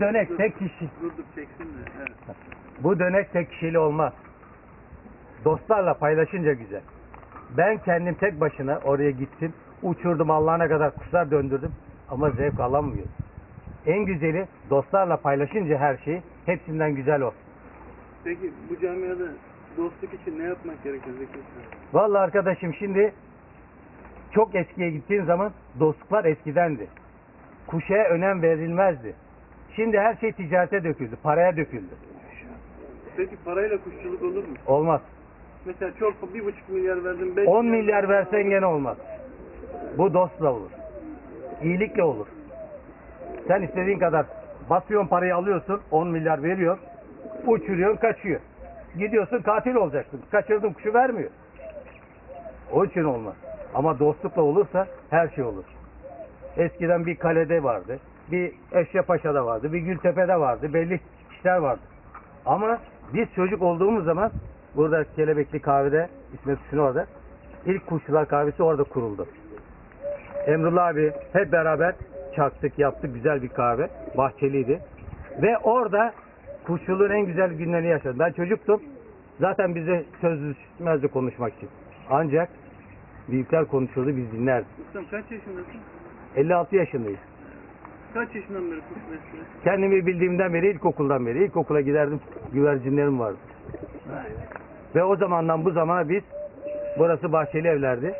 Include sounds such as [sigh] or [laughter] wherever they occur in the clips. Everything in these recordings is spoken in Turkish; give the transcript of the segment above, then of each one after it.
Bu dönek tek kişi. Bu dönek tek kişiyle olmaz. Dostlarla paylaşınca güzel. Ben kendim tek başına oraya gittim. Uçurdum Allah'ına kadar kuşlar döndürdüm. Ama zevk alamıyor. En güzeli dostlarla paylaşınca her şeyi hepsinden güzel o. Peki bu camiada dostluk için ne yapmak gerekir Zeki? Vallahi arkadaşım şimdi çok eskiye gittiğin zaman dostluklar eskidendi. Kuşaya önem verilmezdi. Şimdi her şey ticarete döküldü, paraya döküldü. Peki parayla kuşçuluk olur mu? Olmaz. Mesela çok bir buçuk milyar verdim. Beş 10 milyar versen gene olmaz. Bu dostla olur. İyilikle olur. Sen istediğin kadar basıyorsun parayı alıyorsun 10 milyar veriyor. Uçuruyorsun kaçıyor. Gidiyorsun katil olacaksın. Kaçırdın kuşu vermiyor. O için olmaz. Ama dostlukla olursa her şey olur. Eskiden bir kalede vardı. Bir Eşrefpaşa'da vardı. Bir Gültepe'de vardı. Belli kişiler vardı. Ama biz çocuk olduğumuz zaman burada Kelebekli kahvede İsmet Hüsnü orada. İlk kuşçular kahvesi orada kuruldu. Emrullah abi hep beraber çaktık yaptık güzel bir kahve. Bahçeliydi. Ve orada kuşçuluğun en güzel günlerini yaşadım. Ben çocuktum. Zaten bize söz düşmezdi konuşmak için. Ancak büyükler konuşurdu biz dinlerdik. Ustam kaç yaşındasın? 56 yaşındayız. Kaç yaşından beri kuş besliyorsun? Kendimi bildiğimden beri ilkokuldan beri ilkokula giderdim. Güvercinlerim vardı. Ve o zamandan bu zamana biz burası bahçeli evlerdi.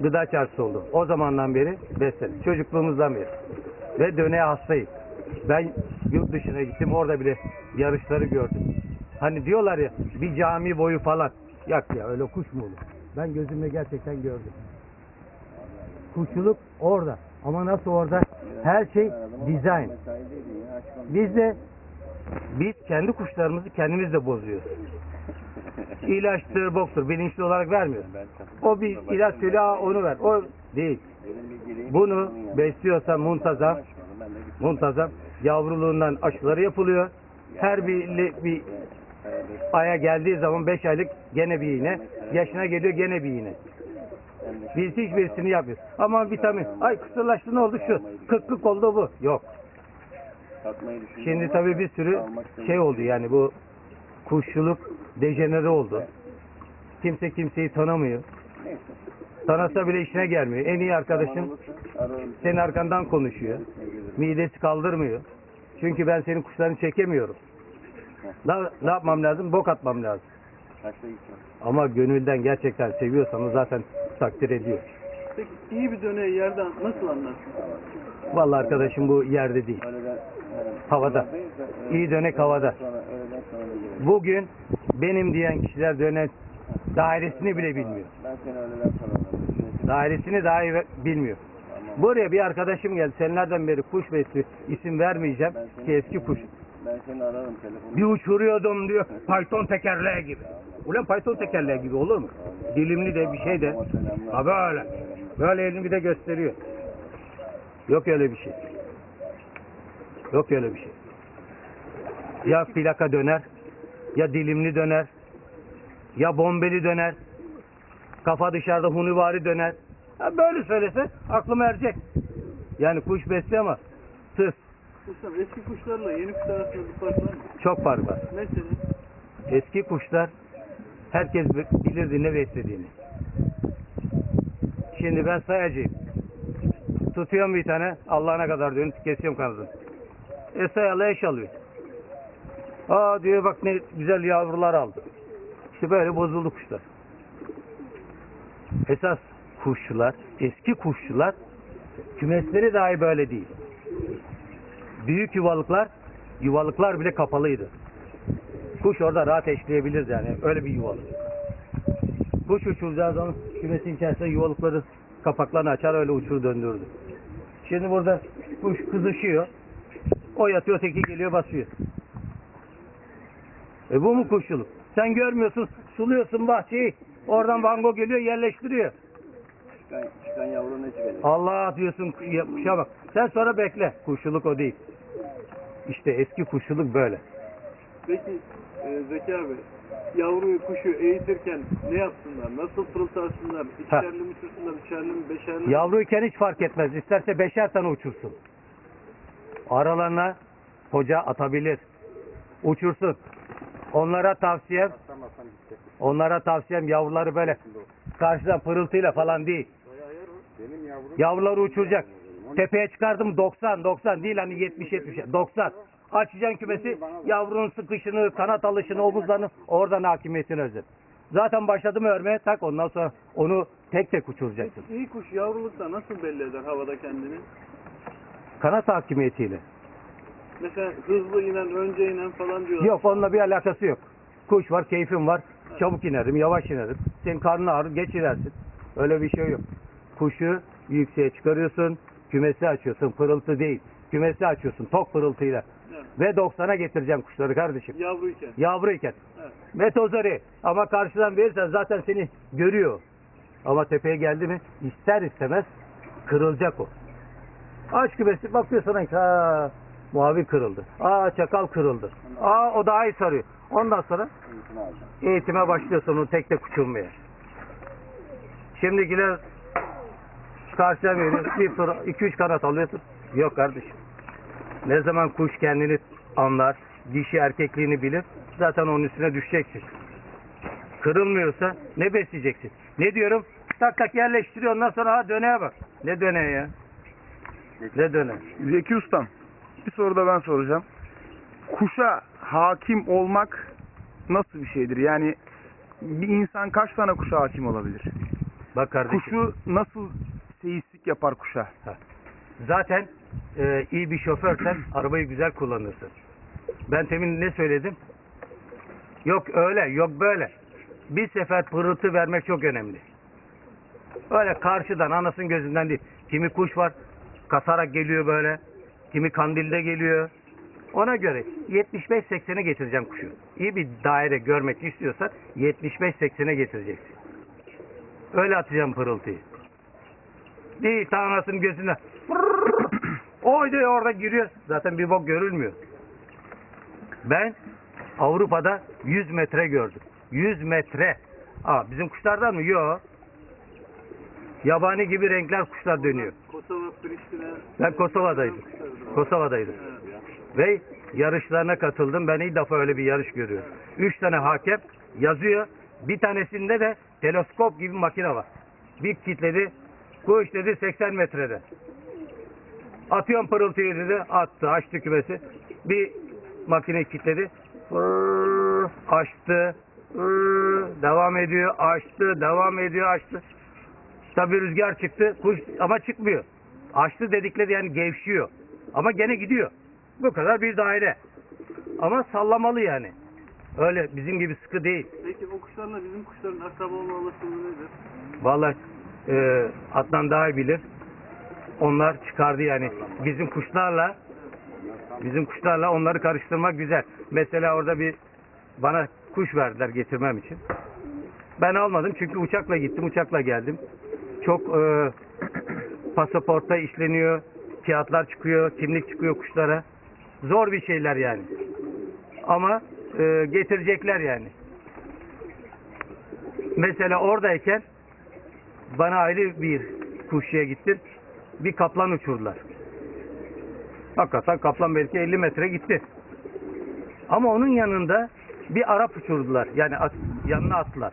Gıda çarşısı oldu. O zamandan beri besledik. Çocukluğumuzdan beri. Ve döneğe hastayım. Ben yurt dışına gittim. Orada bile yarışları gördüm. Hani diyorlar ya bir cami boyu falan. Yak ya öyle kuş mu olur? Ben gözümle gerçekten gördüm. Kuşçuluk orada. Ama nasıl orada? Her şey dizayn. Biz de biz kendi kuşlarımızı kendimiz de bozuyoruz. İlaçtır, boktur. Bilinçli olarak vermiyoruz. O bir ilaç söylüyor, "Aa, onu ver. O değil. Bunu besliyorsa muntazam, muntazam yavruluğundan aşıları yapılıyor. Her bir, bir aya geldiği zaman 5 aylık gene bir iğne. Yaşına geliyor gene bir iğne. Biz hiçbirisini yapmıyoruz. Ama vitamin. Ay kısırlaştı ne oldu şu? Kıklık oldu bu. Yok. Şimdi tabii bir sürü şey oldu yani bu kuşçuluk dejenere oldu. Kimse kimseyi tanımıyor. Tanasa bile işine gelmiyor. En iyi arkadaşın senin arkandan konuşuyor. Midesi kaldırmıyor. Çünkü ben senin kuşlarını çekemiyorum. Ne, ne yapmam lazım? Bok atmam lazım. Ama gönülden gerçekten seviyorsanız zaten takdir ediyor. Peki iyi bir döneği yerden nasıl anlarsın? Vallahi arkadaşım bu yerde değil. Havada. İyi dönek havada. Bugün benim diyen kişiler dönen dairesini bile bilmiyor. Dairesini dahi bilmiyor. Buraya bir arkadaşım geldi. Senelerden beri kuş besliyor. İsim vermeyeceğim. Ki eski kuş. Ben seni ararım telefonu. Bir uçuruyordum diyor. Python tekerleği gibi. Ulan Python tekerleği gibi olur mu? Dilimli de bir şey de. Ha böyle. Böyle elini bir de gösteriyor. Yok öyle bir şey. Yok öyle bir şey. Ya plaka döner, ya dilimli döner, ya bombeli döner, kafa dışarıda hunivari döner. Ha böyle söylese aklıma erecek. Yani kuş besliyor ama tırs. Ustam eski kuşlarla yeni kuşlar arasında bir fark var mı? Çok fark var. Mesela Eski kuşlar herkes bilirdi ne beslediğini. Şimdi ben sayacağım. Tutuyorum bir tane Allah'ına kadar diyorum kesiyorum kanadını. E sayalı eş alıyor. Aa diyor bak ne güzel yavrular aldı. İşte böyle bozuldu kuşlar. Esas kuşçular, eski kuşçular kümesleri dahi böyle değil. Büyük yuvalıklar, yuvalıklar bile kapalıydı. Kuş orada rahat eşleyebilirdi yani. Öyle bir yuvalık. Kuş uçuracağı zaman kümesin içerisinde yuvalıkları kapaklarını açar öyle uçur döndürdü. Şimdi burada kuş kızışıyor. O yatıyor teki geliyor basıyor. E bu mu kuşçuluk? Sen görmüyorsun suluyorsun bahçeyi. Oradan bango geliyor yerleştiriyor. Çıkan, çıkan yavru ne çıkacak? Allah diyorsun kuşa bak. Sen sonra bekle. Kuşçuluk o değil. İşte eski kuşçuluk böyle. peki e, Zeki abi yavruyu kuşu eğitirken ne yapsınlar? Nasıl fırıltarsınlar? İkişerli mi uçursunlar? Üçerli mi? Beşerli mi? Yavruyken hiç fark etmez. İsterse beşer tane uçursun. Aralarına hoca atabilir. Uçursun. Onlara tavsiyem onlara tavsiyem yavruları böyle karşıdan pırıltıyla falan değil. Yavruları uçuracak. Tepeye çıkardım 90 90 değil hani 70 70 90. Açacaksın kümesi yavrunun sıkışını, kanat alışını, omuzlarını oradan hakimiyetini özür. Zaten başladım örmeye tak ondan sonra onu tek tek uçuracaksın. İyi kuş yavrulukta nasıl belli eder havada kendini? Kanat hakimiyetiyle. Mesela hızlı inen, önce inen falan diyorlar. Yok onunla bir alakası yok. Kuş var, keyfim var. Çabuk inerim, yavaş inerim. Senin karnın ağrır, geç inersin. Öyle bir şey yok. Kuşu yükseğe çıkarıyorsun, kümesi açıyorsun, pırıltı değil. Kümesi açıyorsun, tok pırıltıyla. Evet. Ve 90'a getireceğim kuşları kardeşim. Yavruyken. Yavruyken. Evet. Metozori. Ama karşıdan verirsen zaten seni görüyor. Ama tepeye geldi mi ister istemez kırılacak o. Aç kümesi bakıyorsun ha muhavi kırıldı. Aa çakal kırıldı. Aa o daha iyi sarıyor. Ondan sonra eğitime başlıyorsun onu tek tek uçurmaya. Şimdikiler karşıya veriyor. Bir sıra, iki üç kanat alıyorsun. Yok kardeşim. Ne zaman kuş kendini anlar, dişi erkekliğini bilir, zaten onun üstüne düşeceksin. Kırılmıyorsa ne besleyeceksin? Ne diyorum? Tak tak yerleştiriyor ondan sonra ha döneğe bak. Ne döneğe ya? Ne döneğe? Zeki Ustam, bir soru da ben soracağım. Kuşa hakim olmak nasıl bir şeydir? Yani bir insan kaç tane kuşa hakim olabilir? Bak kardeşim. Kuşu nasıl seyislik yapar kuşa? Zaten e, iyi bir şoförsen [clears throat] arabayı güzel kullanırsın. Ben temin ne söyledim? Yok öyle, yok böyle. Bir sefer pırıltı vermek çok önemli. Öyle karşıdan, anasının gözünden değil. Kimi kuş var, kasarak geliyor böyle. Kimi kandilde geliyor. Ona göre 75-80'e getireceğim kuşu. İyi bir daire görmek istiyorsan 75-80'e getireceksin. Öyle atacağım pırıltıyı. Değil ta anasının gözüne. [clears throat] Oy diyor orada giriyor. Zaten bir bok görülmüyor. Ben Avrupa'da 100 metre gördüm. 100 metre. Aa, bizim kuşlardan mı? Yok. Yabani gibi renkler kuşlar dönüyor. Kosova, Priştine. Ben Kosova'daydım. Kosova'daydım. Ve yarışlarına katıldım. Ben ilk defa öyle bir yarış görüyorum. Üç tane hakem yazıyor. Bir tanesinde de teleskop gibi makine var. Bir kitledi. Kuş dedi 80 metrede. Atıyorum pırıltıyı dedi. Attı. Açtı kümesi. Bir makine. Fırr, açtı. Devam ediyor. Açtı. Devam ediyor. Açtı. Tabii rüzgar çıktı. Kuş ama çıkmıyor. Açtı dedikleri yani gevşiyor. Ama gene gidiyor. Bu kadar bir daire. Ama sallamalı yani. Öyle bizim gibi sıkı değil. Peki o kuşlarla bizim kuşların akraba olma olasılığı nedir? Vallahi e, Adnan daha iyi bilir. Onlar çıkardı yani. Bizim kuşlarla bizim kuşlarla onları karıştırmak güzel. Mesela orada bir bana kuş verdiler getirmem için. Ben almadım çünkü uçakla gittim, uçakla geldim. Çok e, pasaportta işleniyor, kağıtlar çıkıyor, kimlik çıkıyor kuşlara. Zor bir şeyler yani. Ama e, getirecekler yani. Mesela oradayken bana ayrı bir kuşçuya gittim. Bir kaplan uçurdular. Hakikaten kaplan belki 50 metre gitti. Ama onun yanında bir Arap uçurdular. Yani at, yanına attılar.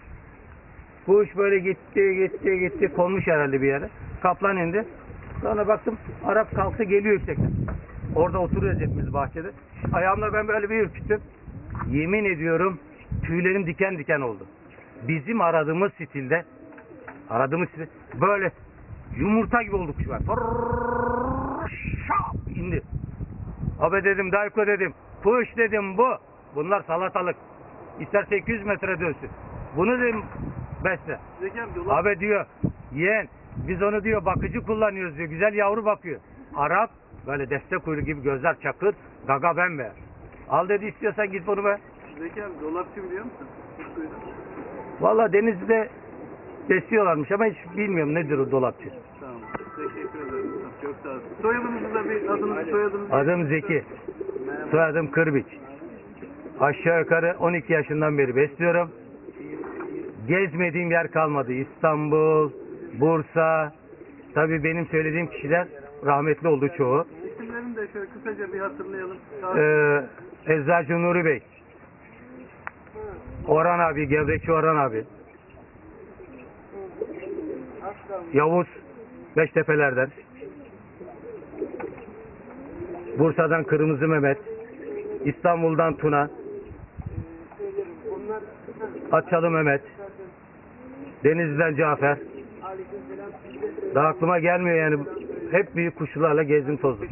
Kuş böyle gitti, gitti, gitti. Konmuş herhalde bir yere. Kaplan indi. Sonra baktım Arap kalktı geliyor yüksekten. Orada oturuyoruz hepimiz bahçede. Ayağımla ben böyle bir ürküttüm. Yemin ediyorum tüylerim diken diken oldu. Bizim aradığımız stilde aradığımız stilde böyle yumurta gibi olduk şu an. Şap indi. Abi dedim Dayko dedim. Kuş dedim bu. Bunlar salatalık. İster 800 metre dönsün. Bunu dedim besle. Abi diyor yeğen biz onu diyor bakıcı kullanıyoruz diyor. Güzel yavru bakıyor. Arap böyle destek kuyruğu gibi gözler çakır. Gaga bembeyaz. Al dedi istiyorsan git bunu be. Abi dolapçı biliyor musun? Valla denizde besliyorlarmış ama hiç bilmiyorum nedir o dolapçı. Tamam. Teşekkür ederim. Çok sağ olun. Soyadınızı da bir adınızı soyadınızı. Adım Zeki. Soyadım Kırbiç. Aşağı yukarı 12 yaşından beri besliyorum. Gezmediğim yer kalmadı. İstanbul, Bursa. Tabii benim söylediğim kişiler rahmetli oldu çoğu. İsimlerini de şöyle kısa kısaca bir hatırlayalım. Ee, Eczacı Nuri Bey. Orhan abi, Gevrekçi Orhan abi. Yavuz Beştepeler'den. Bursa'dan Kırmızı Mehmet. İstanbul'dan Tuna. Atçalı Mehmet. Denizli'den Cafer. Daha aklıma gelmiyor yani. Hep büyük kuşçularla gezdim tozdum.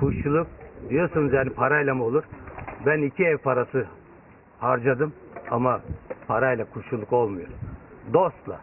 Kuşçuluk diyorsunuz yani parayla mı olur? Ben iki ev parası harcadım ama parayla kuşçuluk olmuyor. Dostla.